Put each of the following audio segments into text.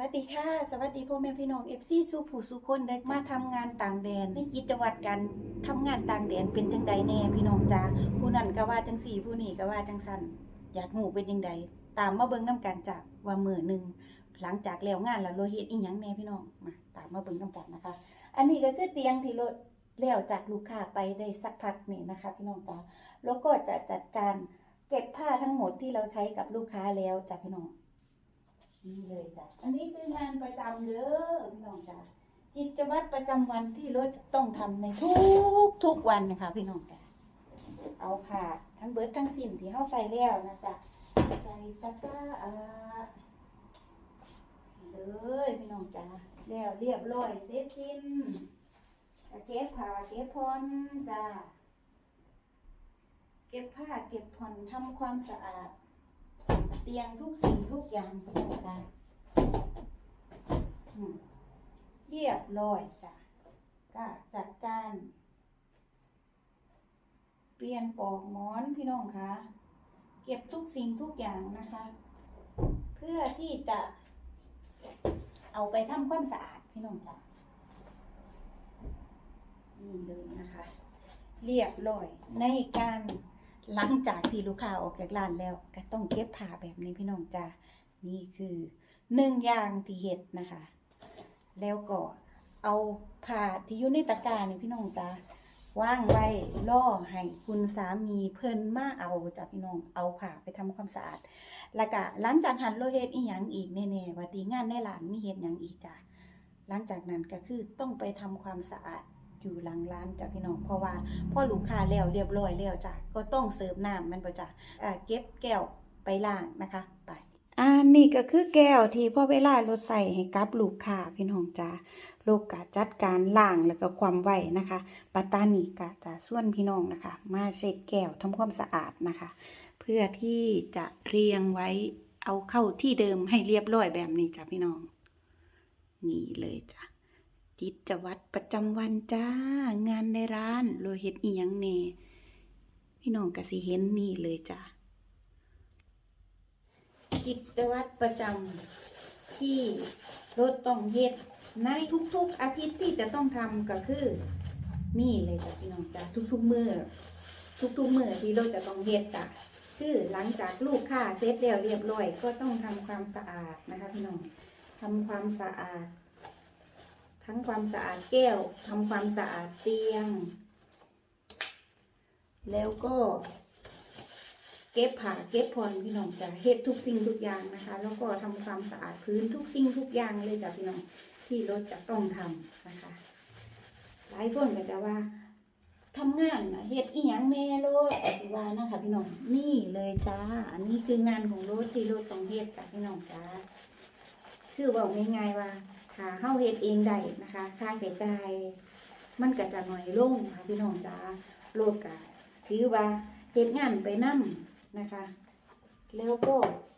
วัสดีค่ะ สวัสดีพ่อแม่พี่น้องเอฟซีสู้ผู้สู้คนได้มาทำงานต่างแดนในกิจวัตรการทำงานต่างแดนเป็นจังใดแน่พี่น้องจ้าผู้นั้นก็ว่าจังสี่ผู้นี้ก็ว่าจังสันอยากหูเป็นจังใดตามมาเบิ่งน้กันจ้ะว่ามือหนึ่งหลังจากแล้วงานแล้วโลเฮ็ดอีหยังแน่พี่น้องมาตามมาเบิ่งน้กันนะคะ อันนี้ก็คือเตียงที่รถแล้วจากลูกค้าไปได้สักพักนี่นะคะ พี่น้องจ้าแล้วก็จะจัดการเก็บผ้าทั้งหมดที่เราใช้กับลูกค้าแล้วจ้ะพี่น้องี่เลยจ้ะ อันนี้คืองานประจำเด้อพี่น้องจ้ะกิจวัตรประจำวันที่รถต้องทำในทุกทุกวันนะคะ พี่น้องจ้ะเอาผ้าทั้งเบิร์ดทั้งสิ้นที่เขาใส่แล้วนะจ๊ะใส่ตะกร้าอ่าเลยพี่น้องจ้ะแล้วเรียบร้อยเสร็จสิ้นก็เก็บผ้าเก็บผ่อนจ้ะเก็บผ้าเก็บผ่อนทำความสะอาด เตียงทุกสิ่งทุกอย่างพี่น้องจ้ะเรียบร้อยจ้ะก็จัดการเปลี่ยนปลอกหมอนพี่น้องคะเก็บทุกสิ่งทุกอย่างนะคะ เพื่อที่จะเอาไปทำความสะอาดพี่น้องจ้ะนี่เลยนะคะ เรียบร้อยในการ หลังจากที่ลูกค้าออกจากร้านแล้วก็ต้องเก็บผ้าแบบนี้พี่น้องจ้านี่คือหนึ่งอย่างที่เห็ดนะคะ แล้วก็เอาผ้าที่อยู่ในตะกร้านี่พี่น้องจ้าว่างไว้ล่อให้คุณสามีเพิ่นมาเอาจ้ะพี่น้องเอาผ้าไปทำความสะอาด แล้วก็หลังจากหันโลเฮ็ดอีหยังอีกแน่ๆว่าตีงานในร้านมีเฮ็ดหยังอีกจ้ะหลังจากนั้นก็คือต้องไปทำความสะอาด อยู่หลังร้านจ้ะพี่น้องเพราะว่าพอลูกค้าแล้วเรียบร้อยแล้วจ้ะก็ต้องเสิร์ฟน้ำมันบ่จ้ะอ่าเก็บแก้วไปล้างนะคะไปอ่านี่ก็คือแก้วที่พอเวลารถใส่ให้กับลูกค้าพี่น้องจ้ะลูกกะจัดการล้างแล้วก็ความไหวนะคะปัตตานีกะจะส่วนพี่น้องนะคะ มาเช็ดแก้วทำความสะอาดนะคะ เพื่อที่จะเรียงไว้เอาเข้าที่เดิมให้เรียบร้อยแบบนี้จ้ะพี่น้อง นี่เลยจ้ะ จิตวัตรประจำวันจ้างานในร้านโลเฮ็ดอีหยังแน่พี่น้องก็สิเห็นนี่เลยจ้ะกิจวัตรประจำที่รถต้องเฮ็ดในทุกๆ อาทิตย์ที่จะต้องทำก็คือ นี่เลยจ้ะพี่น้องจ้ะทุกๆมือทุกๆมือที่รถจะต้องเฮ็ดจ้ะคือหลังจากลูกค้าเสร็จแล้วเรียบร้อย ก็ต้องทำความสะอาดนะคะพี่น้องทำความสะอาด ทั้งความสะอาดแก้วทำความสะอาดเตียง แล้วก็ เก็บผ้าเก็บผ่อนพี่น้องจะเฮ็ดทุกสิ่งทุกอย่างนะคะ แล้วก็ทำความสะอาดพื้นทุกสิ่งทุกอย่างเลยจ้ะพี่น้องที่รถจะต้องทำนะคะ หลายคนก็จะว่าทำงานนะเฮ็ดอีหยังแน่รถก็สิว่านะคะพี่น้องนี่เลยจ้า อันนี้คืองานของรถที่รถต้องเฮ็ดจ้ะพี่น้องจ้าคือบอกง่ายๆว่า ถ้าเฮาเฮ็ดเองได้นะคะ ค่าใช้จ่ายมันก็จะน้อยลงค่ะพี่น้องจ๋าโลกก็ถือว่าเฮ็ดงานไปนํนะคะ แล้วก็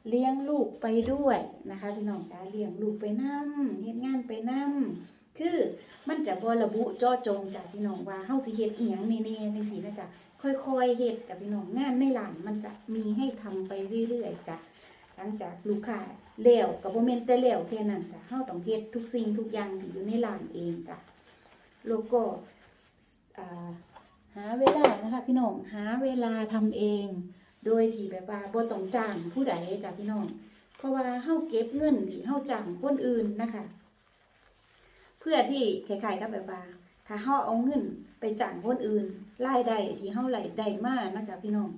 เลี้ยงลูกไปด้วยนะคะพี่น้องจ๋าเลี้ยงลูกไปนํเฮ็ดงานไปนํคือมันจะบ่ระบุจาะจงจากพี่น้องว่าเฮาสิเฮ็ดอีหยังแน่ๆจังซี่นะจ๊ะค่อยๆเฮ็ดกับพี่น้องงานในร้านมันจะมีให้ทำไปเรื่อยๆจ้ะหลังจากลูกค้า เลี้ยวกับโมเมนแต่เลี้ยวแค่นั้นจ้ะเฮาต้องเฮ็ดทุกสิ่งทุกอย่างที่อยู่ในร้านเองจ้ะแล้วก็หาเวลานะคะพี่น้องหาเวลาทำเอง โดยที่แบบว่าบ่ต้องจ้างผู้ใดจ้ะพี่น้อง เพราะว่าเฮาเก็บเงินที่เฮาจ้างคนอื่นนะคะ เพื่อที่คล้ายๆกับแบบว่าถ้าเฮาเอาเงินไปจ้างคนอื่นรายได้ที่เฮารายได้มานะจ๊ะพี่น้อง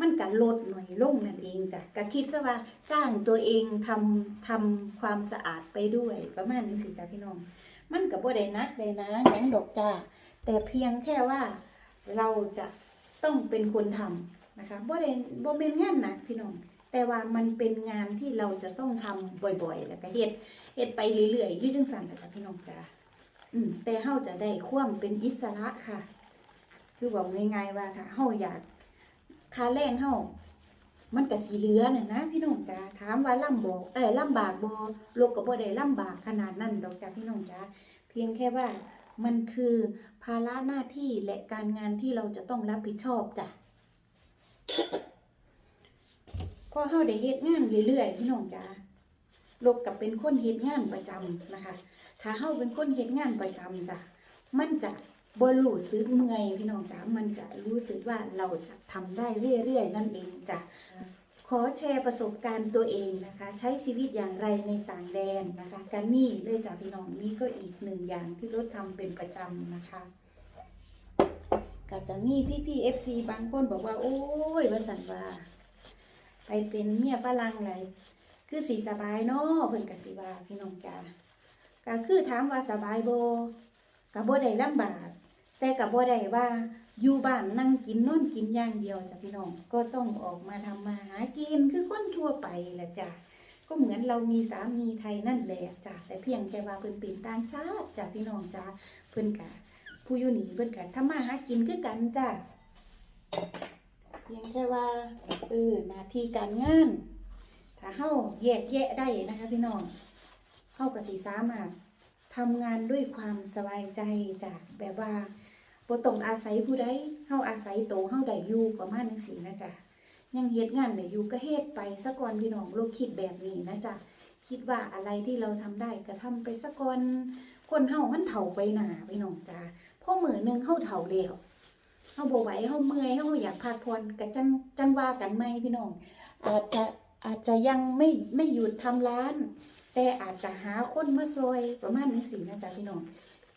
มันก็ลดหน่อยลงนั่นเองจ้ะก็คิดซะว่าจ้างตัวเองทำทำความสะอาดไปด้วยประมาณนี้สิจ้ะพี่น้อง มันก็บ่ได้นักเลยนะหยังดอกจ้าแต่เพียงแค่ว่าเราจะต้องเป็นคนทำนะคะบ่ได้บ่เป็นงานหนักพี่น้อง แต่ว่ามันเป็นงานที่เราจะต้องทำบ่อยๆ แล้วก็เฮ็ดเฮ็ดไปเรื่อยๆยู่จังซั่นแหละจ้ะพี่น้องจ้าอืมแต่เฮาจะได้ความเป็นอิสระค่ะ คือบอกง่ายๆว่าถ้าเฮาอยาก ค่าแรงเฮามันก็สิเหลือน่ะนะพี่น้องจ้าถามว่าลำบ่เอ้ยลำบากบ่โลกก็บ่ได้ลำบากขนาดนั้นดอกจ้าพี่น้องจ้าเพียงแค่ว่ามันคือภาระหน้าที่และการงานที่เราจะต้องรับผิดชอบจ้ะพอเฮาได้เฮ็ดงานเรื่อยๆพี่น้องจ้าโลกกับเป็นคนเฮ็ดงานประจำนะคะ ถ้าเฮาเป็นคนเฮ็ดงานประจำจ้ะมันจะ บ่รู้สึกเมื่อยพี่น้องจ๋ามันจะรู้สึกว่าเราจะทำได้เรื่อยๆนั่นเองจ้ะขอแชร์ประสบการณ์ตัวเองนะคะ ใช้ชีวิตอย่างไรในต่างแดนนะคะการนี่เลยจ้ะพี่น้องนี่ก็อีกหนึ่งอย่างที่รถทำเป็นประจำนะคะ ก็จะมีพี่พี่เอฟซีบางคนบอกว่า โอ้ยว่าสันว่า ไปเป็นเมียฝรั่งไรคือสีสบายเนาะเพิ่นกสิว่าพี่น้องจ้าก็คือถามว่าสบายโบก็บ่ได้ลำบาก แต่ก็บ่ได้ว่าอยู่บ้านนั่งกินนอนกินอย่างเดียวจ้ะพี่น้อง ก็ต้องออกมาทำมาหากินคือคนทั่วไปแหละจ้ะก็เหมือนเรามีสามีไทยนั่นแหละจ้ะแต่เพียงแค่ว่าเพิ่นเป็นต่างชาติจ้ะพี่น้องจ้าเพิ่นก็ผู้อยู่หนีเพิ่นก็ทำมาหากินคือกันจ้ะเพียงแค่ว่าเออหน้าที่การงานถ้าเฮาแยกแยะได้นะคะพี่น้องเฮาก็สิสามารถทำงานด้วยความสบายใจจ้ะแบบว่า บ่ต้องอาศัยผู้ใดเฮาอาศัยโตเฮาได้อยู่ประมาณจังซี่นะจ๊ะยังเฮ็ดงานได้อยู่ก็เฮ็ดไปซะก่อนพี่น้องลูกคิดแบบนี้นะจ๊ะคิดว่าอะไรที่เราทำได้ก็ทำไปซะก่อนคนเฮามันเฒ่าไปหนาพี่น้องจ้าพอมือหนึ่งเฮาเฒ่าแล้วเฮาบ่ไหวเฮาเมื่อยเฮาอยากพักผ่อนก็จังจังว่ากันไหมพี่น้อง อาจจะอาจจะยังไม่ไม่หยุดทำร้าน แต่อาจจะหาคนมาซอยประมาณนี้สินะจ๊ะพี่น้อง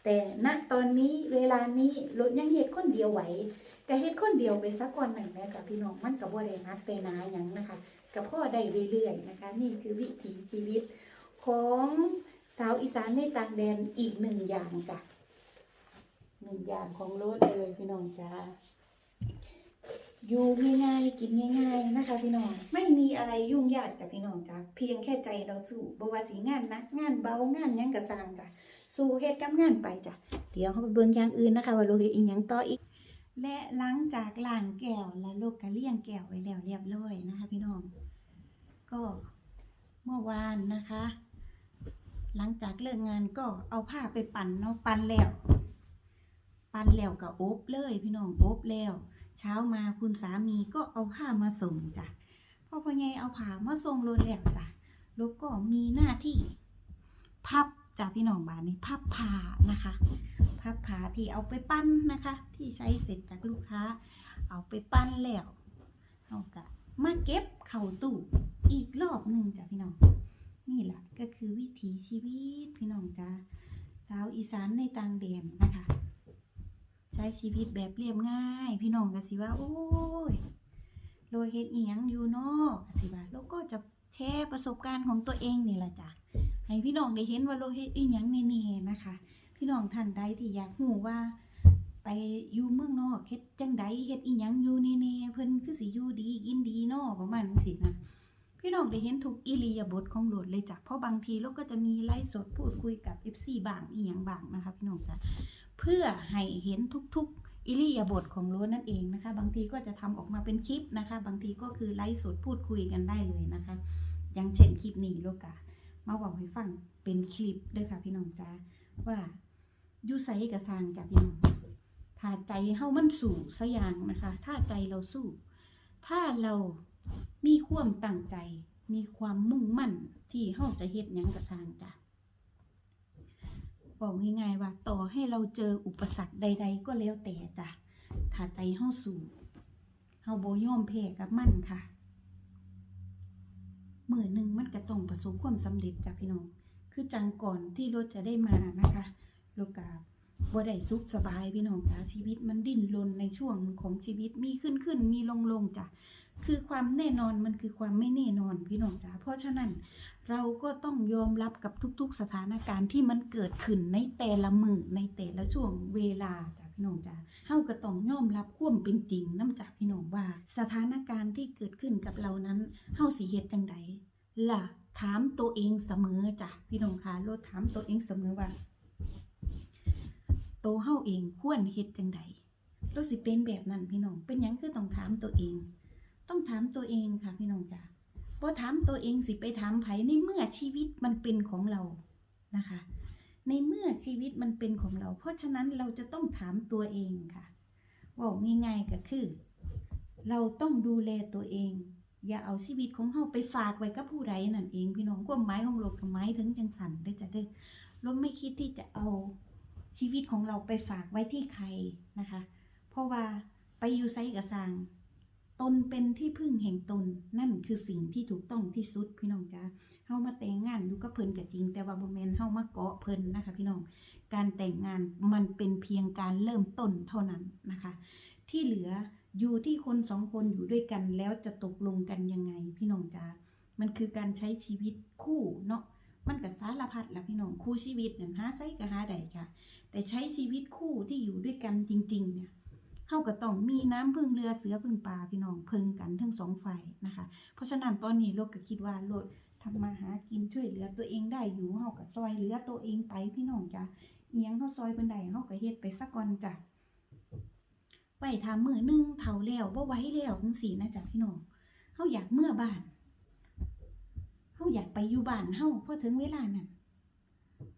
แต่ณตอนนี้เวลานี้รถยังเฮ็ดคนเดียวไหวก็เฮ็ดคนเดียวไปสักวันหนึ่งแม่จ้ะพี่น้องมันก็บ่ได้นักไปนาหยังนะคะก็พ่อได้เรื่อยๆนะคะ นี่คือวิถีชีวิตของสาวอีสานในต่างแดนอีกหนึ่งอย่างจ้ะหนึ่งอย่างของรถเลยพี่น้องจ้าอยู่ง่ายๆกินง่ายๆนะคะ พี่น้องไม่มีอะไรยุ่งยากจ้ะพี่น้องจ้าเพียงแค่ใจเราสู้บวสีงานนักงานเบางานยังกระสร้างจ้ะ สู้เฮ็ดกับงานไปจ้ะเดี๋ยวเขาไปเบิ่งอย่างอื่นนะคะ ว่าโลกเฮ็ดอีหยังต่ออีก และหลังจากล้างแก้วและลูกก็เลี้ยงแก้วไว้แล้วเรียบร้อยนะคะ พี่น้อง ก็เมื่อวานนะคะ หลังจากเลิกงานก็เอาผ้าไปปั่นเนาะปั่นแล้วปั่นแล้วก็อบเลยพี่น้องอบแล้วเช้ามาคุณสามีก็เอาผ้ามาส่งจ้ะพ่อพ่อใหญ่เอาผ้ามาส่งรถแล้วจ้ะแล้วก็มีหน้าที่ พับ จ้ะพี่น้องบ้านนี้พับผ้านะคะพับผ้าที่เอาไปปั้นนะคะ ที่ใช้เสร็จจากลูกค้า เอาไปปั้นแล้วเอากะมาเก็บเข่าตู้อีกรอบหนึ่งจ้ะพี่น้อง นี่แหละก็คือวิถีชีวิตพี่น้องจ้าสาวอีสานในต่างแดนนะคะ ใช้ชีวิตแบบเรียบง่าย พี่น้องก็สิว่า โอ้ยโรยเฮ็ดอีหยังอยู่เนาะก็สิว่าแล้วก็จะแชร์ประสบการณ์ของตัวเองนี่แหละจ้ะ ให้พี่น้องได้เห็นว่าโรยเฮ็ดอีหยังแน่ๆนะคะ พี่น้องท่านใดที่อยากรู้ว่า ไปอยู่เมืองนอกเฮ็ดจังใดเฮ็ดอีหยังอยู่แน่ๆเพิ่นคือสิอยู่ดีกินดีนาะประมาณนั้นสินะพี่น้องได้เห็นทุกอิริยาบถของโหลดเลยจ้ะเพราะบางทีเราก็จะมีไลฟ์สดพูดคุยกับ FC บางอีหยังบางนะคะพี่น้องจ้ะเพื่อให้เห็นทุก ๆ อิริยาบถของโหลดนั่นเองนะคะ บางทีก็จะทำออกมาเป็นคลิปนะคะ บางทีก็คือไลฟ์สดพูดคุยกันได้เลยนะคะ อย่างเช่นคลิปนี้โลกะ มาบอกให้ฟังเป็นคลิปเด้อค่ะพี่น้องจ้าว่าอยูไซกระซางจ้ะพี่น้องถ้าใจเฮามันสู่สยางนะคะ ถ้าใจเราสู้ ถ้าเรามีความตั้งใจ มีความมุ่งมั่นที่เฮาจะเฮ็ดยังกระสร้างจ้ะบอกง่ายๆว่า ต่อให้เราเจออุปสรรคใด ๆ ก็แล้วแต่จ้ะถ้าใจเฮาสู้เฮาโบ่ยอมแพ้กับมันค่ะ มือหนึ่งมันก็ต้องประสบความสำเร็จจ้ะพี่น้อง คือจังก่อนที่รถจะได้มานะคะโลกาบ่ได้สุขสบายพี่น้องจ้ะชีวิตมันดิ้นรนในช่วงของชีวิตมีขึ้นขึ้นมีลงลงจ้ะคือความแน่นอนมันคือความไม่แน่นอนพี่น้องจ๋าเพราะฉะนั้นเราก็ต้องยอมรับกับทุกๆสถานการณ์ที่มันเกิดขึ้นในแต่ละมือในแต่ละช่วงเวลาจ้ะ พี่น้องจ๋าเฮาก็ต้องยอมรับความเป็นจริงน้ำจากพี่น้องว่า สถานการณ์ที่เกิดขึ้นกับเรานั้นเฮาสิเฮ็ดจังใดล่ะถามตัวเองเสมอจ้ะพี่น้องคะโลดถามตัวเองเสมอว่าตัวเฮาเองควรเฮ็ดจังใดเราสิเป็นแบบนั้นพี่น้องเป็นยังคือต้องถามตัวเอง ต้องถามตัวเองค่ะพี่น้องจ๋าพอถามตัวเองสิไปถามไผในเมื่อชีวิตมันเป็นของเรานะคะ ในเมื่อชีวิตมันเป็นของเรา เพราะฉะนั้นเราจะต้องถามตัวเองค่ะว่าง่ายๆก็คือ เราต้องดูแลตัวเอง อย่าเอาชีวิตของเฮาไปฝากไว้กับผู้ใดนั่นเองพี่น้องความหมายของโลกกับหมายถึงจังสันเด้จะเด้อเราไม่คิดที่จะเอาชีวิตของเราไปฝากไว้ที่ใครนะคะ เพราะว่าไปอยู่ไซกับสร้าง ตนเป็นที่พึ่งแห่งตนนั่นคือสิ่งที่ถูกต้องที่สุดพี่น้องจ้าเฮามาแต่งงานอยู่กับเพิ่นก็จริง แต่ว่าบ่แม่นเฮามาเกาะเพิ่นนะคะ พี่น้องการแต่งงานมันเป็นเพียงการเริ่มต้นเท่านั้นนะคะ ที่เหลืออยู่ที่คนสองคนอยู่ด้วยกันแล้วจะตกลงกันยังไง พี่น้องจ้ามันคือการใช้ชีวิตคู่เนาะมันก็สารพัดละพี่น้องคู่ชีวิตเนี่ยหาไสก็หาได้ค่ะ แต่ใช้ชีวิตคู่ที่อยู่ด้วยกันจริง ๆ เนี่ย เฮาก็ต้องมีน้ำพึ่งเรือเสือพึ่งปลาพี่น้องพึ่งกันทั้งสองฝ่ายนะคะ เพราะฉะนั้นตอนนี้โลกก็คิดว่าโลดทำมาหากินช่วยเหลือตัวเองได้อยู่เฮาก็ซอยเหลือตัวเองไปพี่น้องจ้ะเอียงเฮาซอยเพิ่นได้เฮาก็เฮ็ดไปซะก่อนจ้ะไว้ทามือนึงเฒ่าแล้วบ่ไหวแล้วจังซี่นะจ๊ะพี่น้องเฮาอยากเมื่อบ้านเฮาอยากไปอยู่บ้านเฮาพอถึงเวลานั้น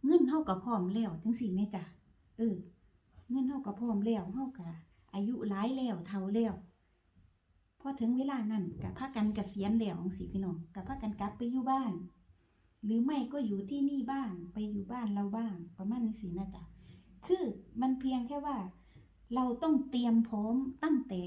เงินเฮาก็พร้อมแล้วจังซี่แม่จ้ะเออเงินเฮาก็พร้อมแล้วเฮาก็อายุหลาย แล้วเฒ่าแล้วพอถึงเวลานั้นก็พากันเกษียณแล้วจังซี่พี่น้องก็พากันกลับไปอยู่บ้าน หรือไม่ก็อยู่ที่นี่บ้างไปอยู่บ้านเราบ้างประมาณนี้สินะจ๊ะคือมันเพียงแค่ว่า เราต้องเตรียมพร้อมตั้งแต่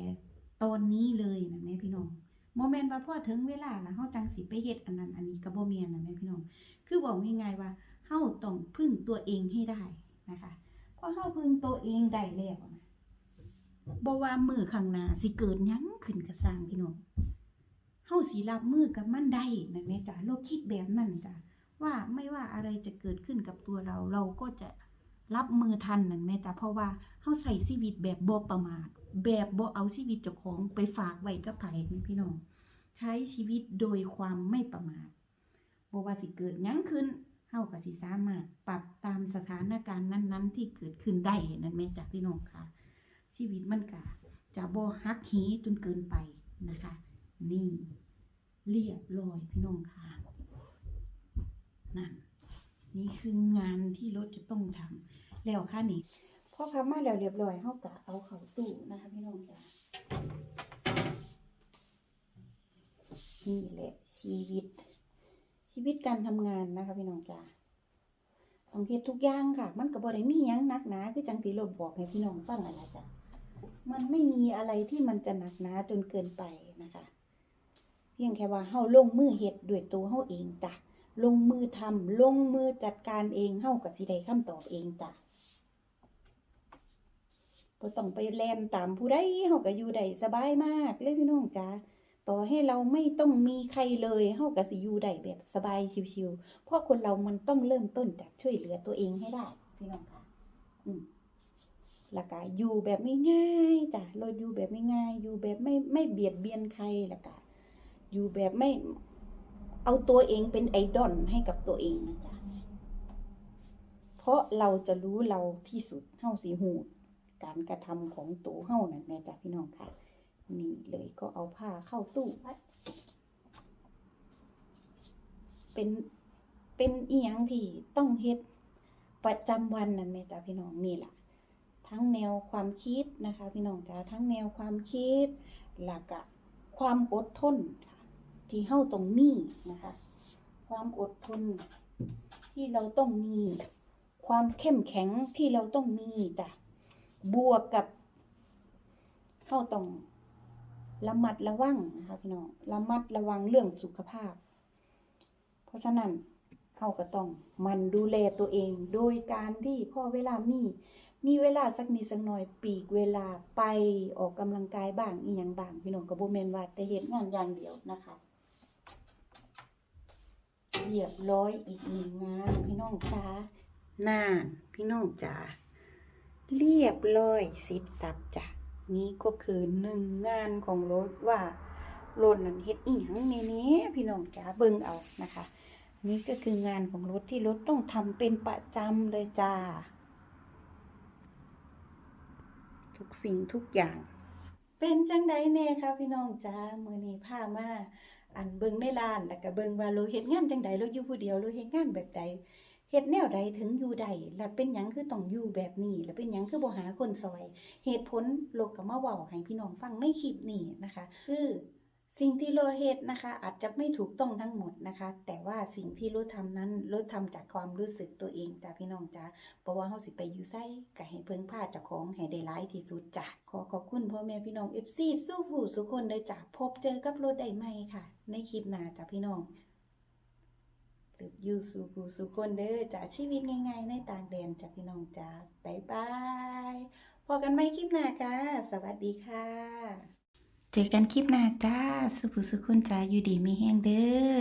ตอนนี้เลยนะแม่พี่น้องโมเมนต์ว่าพอถึงเวลาแล้วเฮาจังสิไปเฮ็ดอันนั้นอันนี้ก็บ่แม่นนะแม่พี่น้อง คือบอกง่ายๆว่าเฮาต้องพึ่งตัวเองให้ได้นะคะพอเฮาพึ่งตัวเองได้แล้วนะ บว่ามือข้างหน้าสิเกิดยังขึ้นก็สร้างพี่น้องเฮาสิรับมือกับมันได้นั่นแม่จ้ะโลกคิดแบบนั้นจ้ะว่าไม่ว่าอะไรจะเกิดขึ้นกับตัวเราเราก็จะรับมือทันนั่นแม่จ้ะเพราะว่าเฮาใส่ชีวิตแบบบ่ประมาท แบบบ่เอาชีวิตเจ้าของไปฝากไว้กับไผนี่พี่น้องใช้ชีวิตโดยความไม่ประมาทบ่ว่าสิเกิดยังขึ้นเฮาก็สิสามารถปรับตามสถานการณ์นั้น ๆ ที่เกิดขึ้นได้นั่นแม่จ้ะพี่น้องค่ะ ชีวิตมันก็จะบ่ฮักหีจนเกินไปนะคะ นี่เรียบร้อยพี่น้องค่ะนั่นนี่คืองานที่รถจะต้องทำแล้วค่ะนี่พอพับมาแล้วเรียบร้อยเฮาก็เอาเข้าตู้นะคะพี่น้องจ้ะนี่แหละชีวิต ชีวิตการทำงานนะคะพี่น้องจ้าต้องเฮ็ดทุกอย่างค่ะ มันก็บ่ได้มีหยังนักหนาคือจังที่เราบอกให้พี่น้องฟังนั่นล่ะจ้ะ มันไม่มีอะไรที่มันจะหนักหนาจนเกินไปนะคะ เพียงแค่ว่าเฮาลงมือเฮ็ดด้วยตัวเฮาเองจ้ะลงมือทำลงมือจัดการเองเฮาก็สิได้คำตอบเองจ้ะบ่ต้องไปแลนตามผู้ใดเฮาก็อยู่ได้สบายมากเลยพี่น้องจ้าต่อให้เราไม่ต้องมีใครเลยเฮาก็สิอยู่ได้แบบสบายชิวๆเพราะคนเรามันต้องเริ่มต้นจากช่วยเหลือตัวเองให้ได้ พี่น้องค่ะ อืม แล้วก็อยู่แบบง่ายๆจ้ะเราอยู่แบบง่ายๆอยู่แบบไม่ไม่เบียดเบียนใครแล้วก็อยู่แบบไม่เอาตัวเองเป็นไอดอลให้กับตัวเองนะจ๊ะเพราะเราจะรู้เราที่สุดเฮาสิหูการกระทำของตัวเฮานั่นแม่จ้ะพี่น้องค่ะ นี่เลยก็เอาผ้าเข้าตู้ไว้เป็นเป็นอีหยังที่ต้องเฮ็ดประจำวันนั่นแม่จ้าพี่น้องนี่แหละ ทั้งแนวความคิดนะคะ พี่น้องจ้าทั้งแนวความคิดหลักะความอดทนที่เฮาต้องมีนะคะ ความอดทนที่เราต้องมี ความเข้มแข็งที่เราต้องมีจ้ะบวกกับเฮาต้องระมัดระวังนะคะพี่น้องระมัดระวังเรื่องสุขภาพ เพราะฉะนั้นเราก็ต้องมันดูแลตัวเอง โดยการที่พอเวลามี มีเวลาสักนิดสักหน่อยปีกเวลาไปออกกำลังกายบ้างอีหยังบ้างพี่น้องก็บ่แม่นว่าแต่เฮ็ดงานอย่างเดียวนะคะเรียบร้อยอีกหนึ่งงานพี่น้องจ้าน่านพี่น้องจ้าเรียบร้อยสิทธับจ้ะนี่ก็คือหนึ่งงานของรถว่ารถนั้นเฮ็ดอีหยังในนี้พี่น้องจ๋าเบิ่งเอานะคะ นี่ก็คืองานของรถที่รถต้องทำเป็นประจำเลยจ้า ทุก สิ่งทุกอย่าง เป็นจังใดแน่คะพี่น้องจ้ามือนี้พามาอันเบิงในร้านแล้วก็เบิงว่าเราเฮ็ดงานจังใดเราอยู่ผู้เดียวเราเฮ็ดงานแบบใดเฮ็ดแนวใดถึงอยู่ใดและเป็นหยังคือต้องอยู่แบบนี้ และเป็นหยังคือบ่หาคนซอย เหตุผลโลกก็มาเว้าให้พี่น้องฟังในคลิปนี้นะคะ คือ สิ่งที่โลดเฮ็ดนะคะ อาจจะไม่ถูกต้องทั้งหมดนะคะ แต่ว่าสิ่งที่โลดทำนั้นโลดทำจากความรู้สึกตัวเองจ้ะพี่น้องจ้ะเพราะว่าเฮาสิไปอยู่ไสก็ให้เพิ่งพาเจ้าของให้ได้หลายที่สุดจ้ะขอขอบคุณพ่อแม่พี่น้อง FC สู้ผู้สุคนเลยจ้ะพบเจอกับโลดได้ใหม่ค่ะ ในคลิปหน้าจ้ะพี่น้องหรืออยู่สู่ผู้สุคนเด้อจ้ะชีวิตง่ายๆในต่างแดนจ้ะพี่น้องจ้ะบ๊ายบายพบกันใหม่คลิปหน้าค่ะสวัสดีค่ะ เจอกันคลิปหน้าจ้า สุภุสุขุนจ้าอยู่ดีมีแห้งเด้อ